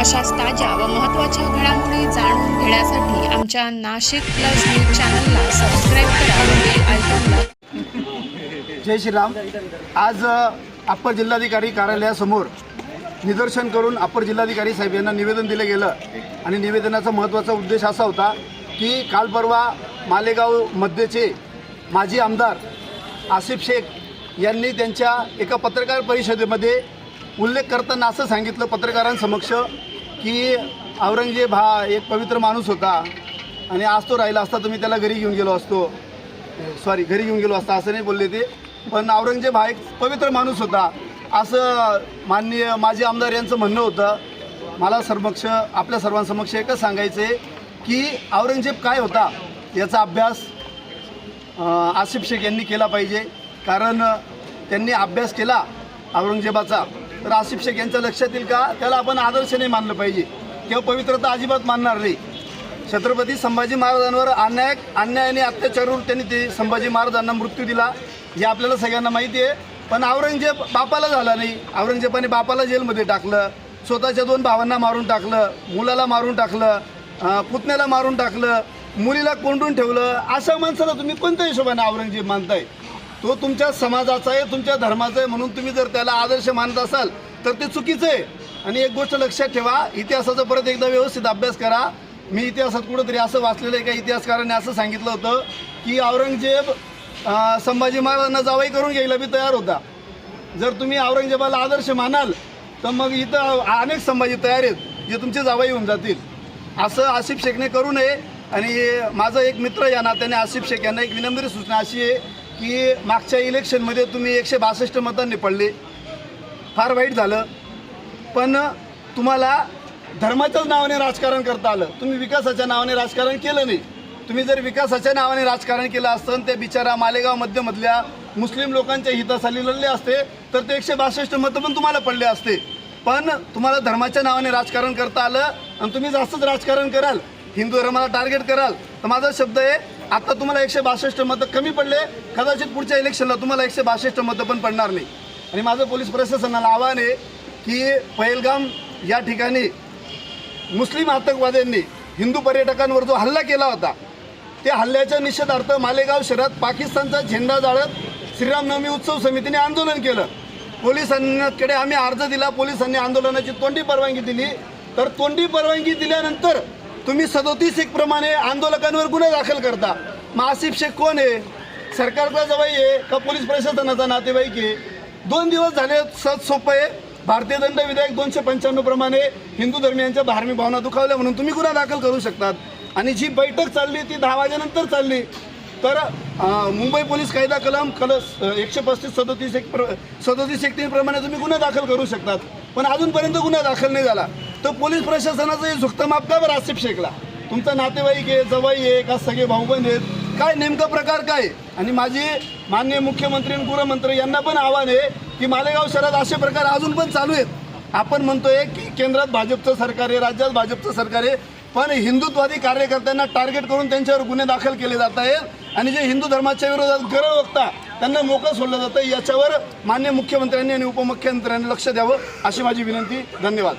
अशाच ताज्या व महत्त्वाच्या घडामोडी जाणून घेण्यासाठी आमच्या नाशिक प्लस न्यूज चॅनलला सबस्क्राईब करा जय श्रीराम. आज अप्पर जिल्हाधिकारी कार्यालयासमोर निदर्शन करून अप्पर जिल्हाधिकारी साहेब यांना निवेदन दिलं गेलं. आणि निवेदनाचा महत्त्वाचा उद्देश असा होता की काल परवा मालेगाव मध्येचे माजी आमदार आसिफ शेख यांनी त्यांच्या एका पत्रकार परिषदेमध्ये उल्लेख करताना असं सांगितलं पत्रकारांसमक्ष की औरंगजेब हा एक पवित्र माणूस होता. आणि आज तो राहिला असता तुम्ही त्याला घरी घेऊन गेलो असतो. सॉरी घरी घेऊन गेलो असता असं नाही बोलले ते. पण औरंगजेब हा एक पवित्र माणूस होता. असं माननीय माजी आमदार यांचं म्हणणं होतं. मला समक्ष आपल्या सर्वांसमक्ष एकच सांगायचं आहे की औरंगजेब काय होता याचा अभ्यास आसिफ शेख यांनी केला पाहिजे. कारण त्यांनी अभ्यास केला औरंगजेबाचा. तर आसिफ शेख यांच्या लक्षात येईल का? त्याला आपण आदर्श नाही मानलं पाहिजे. किंवा पवित्रता अजिबात मानणार नाही. छत्रपती संभाजी महाराजांवर अन्याय अन्याय आणि अत्याचारावर त्यांनी ते संभाजी महाराजांना मृत्यू दिला. हे आपल्याला सगळ्यांना माहिती आहे. पण औरंगजेब बापाला झाला नाही. औरंगजेबाने बापाला जेलमध्ये टाकलं. स्वतःच्या दोन भावांना मारून टाकलं. मुलाला मारून टाकलं. पुतण्याला मारून टाकलं. मुलीला कोंडून ठेवलं. अशा माणसाला तुम्ही कोणत्या हिशोबाने औरंगजेब मानताय? तो तुमच्या समाजाचा आहे तुमच्या धर्माचा आहे म्हणून तुम्ही जर त्याला आदर्श मानत असाल तर ते चुकीचं आहे. आणि एक गोष्ट लक्षात ठेवा इतिहासाचा परत एकदा व्यवस्थित अभ्यास करा. मी इतिहासात कुठंतरी असं वाचलेलं आहे का इतिहासकाराने असं सांगितलं होतं की औरंगजेब संभाजी महाराजांना जावाई करून घ्यायला बी तयार होता. जर तुम्ही औरंगजेबाला आदर्श मानाल तर मग इथं अनेक संभाजी तयार आहेत जे तुमचे जावाई होऊन जातील. असं आसिफ शेखने करू नये. आणि माझा एक मित्र या नात्याने आसिफ शेख यांना एक विनम्र सूचना अशी आहे की मागच्या इलेक्शनमध्ये तुम्ही एकशे बासष्ट मतांनी पडले. फार वाईट झालं. पण तुम्हाला धर्माच्याच नावाने राजकारण करता आलं. तुम्ही विकासाच्या नावाने राजकारण केलं नाही. तुम्ही जर विकासाच्या नावाने राजकारण केलं असतं त्या बिचारा मालेगाव मध्यमधल्या मुस्लिम लोकांच्या हितासाठी लढले असते तर ते एकशे बासष्ट मतं पण तुम्हाला पडले असते. पण तुम्हाला धर्माच्या नावाने राजकारण करता आलं आणि तुम्ही जास्तच राजकारण कराल. हिंदू धर्माला टार्गेट कराल. तर माझा शब्द आहे आता तुम्हाला एकशे बासष्ट मतं कमी पडले. कदाचित पुढच्या इलेक्शनला तुम्हाला एकशे बासष्ट मतं पण पडणार नाही. आणि माझं पोलीस प्रशासनाला आव्हान आहे की पहिलगाम या ठिकाणी मुस्लिम आतंकवाद्यांनी हिंदू पर्यटकांवर जो हल्ला केला होता त्या हल्ल्याच्या निषेधार्थ मालेगाव शहरात पाकिस्तानचा झेंडा जाळत श्रीरामनवमी उत्सव समितीने आंदोलन केलं. पोलिसांकडे आम्ही अर्ज दिला. पोलिसांनी आंदोलनाची तोंडी परवानगी दिली. तर तोंडी परवानगी दिल्यानंतर तुम्ही सदोतीस एक प्रमाणे आंदोलकांवर गुन्हा दाखल करता. मग आसिफ शेख कोण आहे? सरकारचा जवाई आहे का पोलीस प्रशासनाचा नातेवाईक आहे? दोन दिवस झाले सहज सोपं आहे. भारतीय दंड विधेयक दोनशे पंच्याण्णव प्रमाणे हिंदू धर्मियांच्या धार्मिक भावना दुखावल्या म्हणून तुम्ही गुन्हा दाखल करू शकतात. आणि जी बैठक चालली ती दहा वाजेनंतर चालली. तर मुंबई पोलीस कायदा कलम कल एकशे पस्तीस सदोतीस एक प्र सदोतीस एक तीन प्रमाणे तुम्ही गुन्हा दाखल करू शकतात. पण अजूनपर्यंत गुन्हा दाखल नाही झाला. तर पोलीस प्रशासनाचं हे झुकतं माप का बरं आसिफ शेखला तुमचा नातेवाईक आहे जवाई आहे का सगळे भाऊबंद आहेत? काय नेमका प्रकार काय? आणि माझी माननीय मुख्यमंत्री आणि गृहमंत्री यांना पण आव्हान आहे की मालेगाव शहरात असे प्रकार अजून पण चालू आहेत. आपण म्हणतोय की केंद्रात भाजपचं सरकार आहे राज्यात भाजपचं सरकार आहे पण हिंदुत्वादी कार्यकर्त्यांना टार्गेट करून त्यांच्यावर गुन्हे दाखल केले जात आहेत. आणि जे हिंदू धर्माच्या विरोधात गरज वक्ता त्यांना मोकळं सोडलं जातं. याच्यावर मान्य मुख्यमंत्र्यांनी आणि उपमुख्यमंत्र्यांनी लक्ष द्यावं अशी माझी विनंती. धन्यवाद.